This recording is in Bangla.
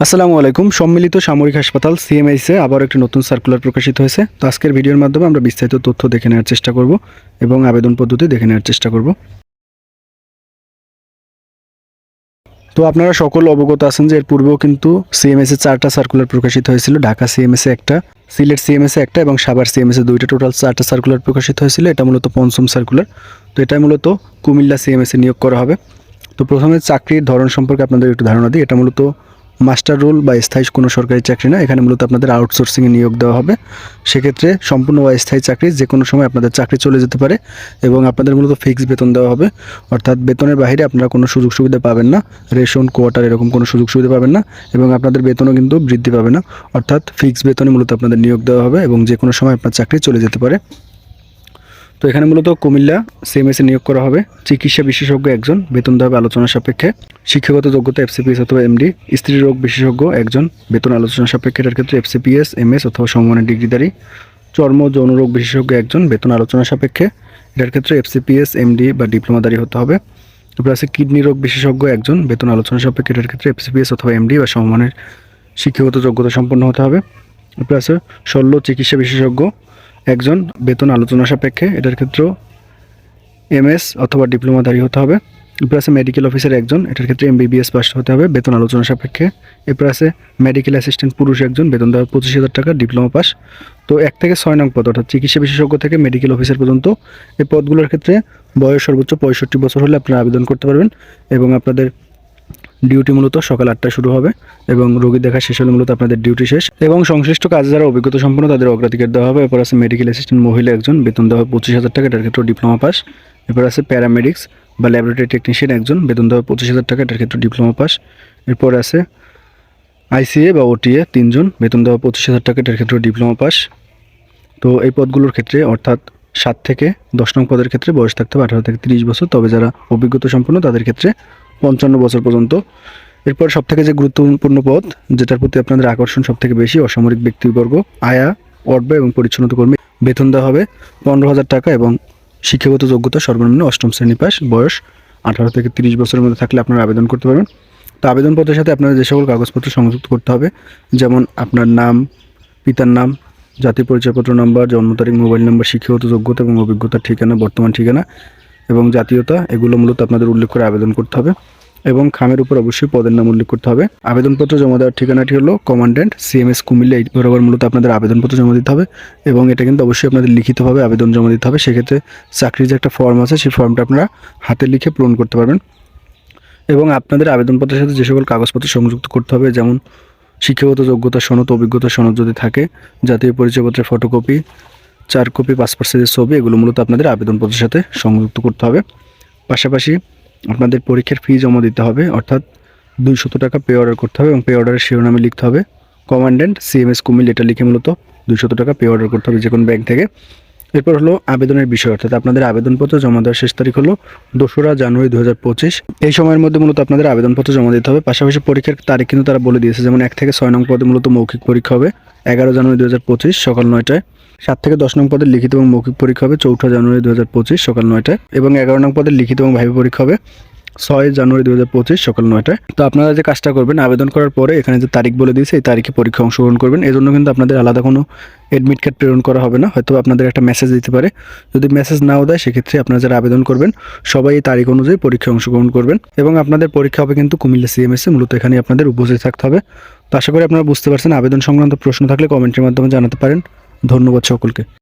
আসসালামু আলাইকুম। সম্মিলিত সামরিক হাসপাতাল সিএমএইসে আবার একটি নতুন সার্কুলার প্রকাশিত হয়েছে। তো আজকের ভিডিওর মাধ্যমে আমরা বিস্তারিত তথ্য দেখে নেওয়ার চেষ্টা করব এবং আবেদন পদ্ধতি দেখে নেওয়ার চেষ্টা করব। তো আপনারা সকল অবগত আছেন যে এর পূর্বেও কিন্তু সিএমএসে চারটা সার্কুলার প্রকাশিত হয়েছিল। ঢাকা সিএমএসে একটা, সিলেট সিএমএসে একটা এবং সাভার সিএমএসে দুইটা। টোটাল চারটা সার্কুলার প্রকাশিত হয়েছিল। এটা মূলত পঞ্চম সার্কুলার তো এটা মূলত কুমিল্লা সিএমএসে নিয়োগ করা হবে। তো প্রথমে চাকরির ধরন সম্পর্কে আপনাদের একটু ধারণা দিই। এটা মূলত মাস্টার রোল বা স্থায়ী কোনো সরকারি চাকরি না, এখানে মূলত আপনাদের আউটসোর্সিংয়ে নিয়োগ দেওয়া হবে। সেক্ষেত্রে সম্পূর্ণ অস্থায়ী চাকরি যে কোনো সময় আপনাদের চাকরি চলে যেতে পারে এবং আপনাদের মূলত ফিক্স বেতন দেওয়া হবে। অর্থাৎ বেতনের বাইরে আপনারা কোনো সুযোগ সুবিধা পাবেন না রেশন কোয়ার্টার এরকম কোনো সুযোগ সুবিধা পাবেন না এবং আপনাদের বেতনও কিন্তু বৃদ্ধি পাবে না। অর্থাৎ ফিক্স বেতনে মূলত আপনাদের নিয়োগ দেওয়া হবে এবং যে কোনো সময় আপনার চাকরি চলে যেতে পারে। তো এখানে মূলত কুমিল্লা সিএমএসে নিয়োগ করা হবে। চিকিৎসা বিশেষজ্ঞ একজন, বেতন দেওয়া হবে আলোচনা সাপেক্ষে। শিক্ষাগত যোগ্যতা এফসিপিএস অথবা এমডি স্ত্রী রোগ বিশেষজ্ঞ একজন, বেতন আলোচনা সাপেক্ষে এটার ক্ষেত্রে এফসিপিএস এমএস অথবা সমমানের ডিগ্রিধারী। চর্ম যৌন রোগ বিশেষজ্ঞ একজন, বেতন আলোচনা সাপেক্ষে। এটার ক্ষেত্রে এফসিপিএস এমডি বা ডিপ্লোমাদারি হতে হবে। তারপর আছে কিডনি রোগ বিশেষজ্ঞ একজন, বেতন আলোচনা সাপেক্ষে এটার ক্ষেত্রে এফসিপিএস অথবা এমডি বা সমমানের শিক্ষাগত যোগ্যতা সম্পন্ন হতে হবে। তারপর আছে শল্য চিকিৎসা বিশেষজ্ঞ একজন বেতন আলোচনা সাপেক্ষে, এটার ক্ষেত্রেও এমএস অথবা ডিপ্লোমাধারী হতে হবে। এরপর আছে মেডিকেল অফিসার একজন, এটার ক্ষেত্রে এম এমবিবিএস পাস হতে হবে বেতন আলোচনা সাপেক্ষে। এরপর আছে মেডিকেল অ্যাসিস্ট্যান্ট পুরুষ একজন, বেতন দেওয়া পঁচিশ হাজার টাকা ডিপ্লোমা পাস তো এক থেকে ছয় নং পদ, অর্থাৎ চিকিৎসা বিশেষজ্ঞ থেকে মেডিকেল অফিসার পর্যন্ত এই পদগুলোর ক্ষেত্রে বয়স সর্বোচ্চ পঁয়ষট্টি বছর হলে আপনারা আবেদন করতে পারবেন এবং আপনাদের ডিউটি মূলত সকাল আটটায় শুরু হবে এবং রোগী দেখা শেষ হলে মূলত আপনাদের ডিউটি শেষ। এবং সংশ্লিষ্ট কাজে যারা অভিজ্ঞতা সম্পন্ন, তাদের অগ্রাধিকার দেওয়া হবে। এরপর আছে মেডিকেল অ্যাসিস্ট্যান্ট মহিলা একজন। বেতন দেওয়া হবে পঁচিশ হাজার টাকা এটার ক্ষেত্রে ডিপ্লোমা পাস এরপর আছে প্যারামেডিক্স বা ল্যাবরেটরি টেকনিশিয়ান একজন। বেতন দেওয়া হবে পঁচিশ হাজার টাকা এটার ক্ষেত্রে ডিপ্লোমা পাস এরপর আছে আইসিএ বা ওটিএ তিনজন। বেতন দেওয়া পঁচিশ হাজার টাকা এটার ক্ষেত্রে ডিপ্লোমা পাস তো এই পদগুলোর ক্ষেত্রে অর্থাৎ সাত থেকে দশ নং পদের ক্ষেত্রে বয়স থাকতে হবে, আঠারো থেকে তিরিশ বছর। তবে যারা অভিজ্ঞতা সম্পন্ন, তাদের ক্ষেত্রে পঞ্চান্ন বছর পর্যন্ত। এরপর সব থেকে যে গুরুত্বপূর্ণ পদ যেটার প্রতি আপনাদের আকর্ষণ সব থেকে বেশি, অসামরিক ব্যক্তিবর্গ, আয়া, অর্ব এবং পরিচ্ছন্নতা কর্মী বেতন দেওয়া হবে পনেরো হাজার টাকা এবং শিক্ষাগত যোগ্যতা সর্বনিম্ন অষ্টম শ্রেণি পাস, বয়স আঠারো থেকে তিরিশ বছরের মধ্যে থাকলে আপনারা আবেদন করতে পারবেন। তো আবেদনপত্রের সাথে আপনাদের যে সকল কাগজপত্র সংযুক্ত করতে হবে, যেমন আপনার নাম, পিতার নাম জাতীয় পরিচয়পত্র নাম্বার, জন্ম তারিখ, মোবাইল নাম্বার, শিক্ষাগত যোগ্যতা এবং অভিজ্ঞতার ঠিকানা, বর্তমান ঠিকানা এবং জাতীয়তা, এগুলো মূলত আপনাদের উল্লেখ করে আবেদন করতে হবে এবং খামের উপর অবশ্যই পদের নাম উল্লেখ করতে হবে। আবেদনপত্র জমা দেওয়ার ঠিকানাটি হলো কমান্ড্যান্ট সিএমএস কুমিল্লা, এই বরাবর মূলত আপনাদের আবেদনপত্র জমা দিতে হবে এবং এটা কিন্তু অবশ্যই আপনাদের লিখিতভাবে আবেদন জমা দিতে হবে। সেক্ষেত্রে চাকরির যে একটা ফর্ম আছে, সেই ফর্মটা আপনারা হাতে লিখে পূরণ করতে পারবেন এবং আপনাদের আবেদনপত্রের সাথে যে সকল কাগজপত্র সংযুক্ত করতে হবে, যেমন শিক্ষাগত যোগ্যতা সনদ, অভিজ্ঞতা সনদ যদি থাকে, জাতীয় পরিচয়পত্রের ফটোকপি চার কপি পাসপোর্ট সাইজের ছবি, এগুলো মূলত আপনাদের আবেদনপত্রের সাথে সংযুক্ত করতে হবে। পাশাপাশি আপনাদের পরীক্ষার ফি জমা দিতে হবে, অর্থাৎ দুইশত টাকা পে অর্ডার করতে হবে এবং পে অর্ডারের শিরোনামে লিখতে হবে কমান্ড্যান্ট সিএমএস কুমিল এটা লিখে মূলত দুইশত টাকা পে অর্ডার করতে হবে যে কোনো ব্যাংক থেকে। এরপর হলো আবেদনের বিষয়, অর্থাৎ আপনাদের আবেদনপত্র জমা দেওয়ার শেষ তারিখ হলো দোসরা জানুয়ারি দু হাজার পঁচিশ। এই সময়ের মধ্যে মূলত আপনাদের আবেদনপত্র জমা দিতে হবে, পাশাপাশি পরীক্ষার তারিখ কিন্তু তারা বলে দিয়েছে, যেমন এক থেকে ছয় নং পদে মূলত মৌখিক পরীক্ষা হবে, এগারো জানুয়ারি দু হাজার পঁচিশ সকাল নয়টায়। সাত থেকে দশ নং পদের লিখিত এবং মৌখিক পরীক্ষা হবে চৌঠা জানুয়ারি দু হাজার পঁচিশ সকাল নয়টায় এবং এগারো নং পদের লিখিত এবং ভাইভা পরীক্ষা হবে ছয় জানুয়ারি দু হাজার পঁচিশ সকাল নয়টায়। তো আপনারা যে কাজটা করবেন, আবেদন করার পরে এখানে যে তারিখ বলে দিয়েছে, এই তারিখে পরীক্ষা অংশগ্রহণ করবেন। এই জন্য কিন্তু আপনাদের আলাদা কোনো অ্যাডমিট কার্ড প্রেরণ করা হবে না। হয়তো আপনাদের একটা মেসেজ দিতে পারে। যদি মেসেজ নাও দেয়, সেক্ষেত্রে আপনারা যারা আবেদন করবেন, সবাই এই তারিখ অনুযায়ী পরীক্ষায় অংশগ্রহণ করবেন। এবং আপনাদের পরীক্ষা হবে কিন্তু কুমিল্লা সিএমএসে মূলত এখানে আপনাদের উপস্থিত থাকতে হবে। তো আশা করি আপনারা বুঝতে পারছেন। আবেদন সংক্রান্ত প্রশ্ন থাকলে কমেন্টের মাধ্যমে জানাতে পারেন। ধন্যবাদ সকলকে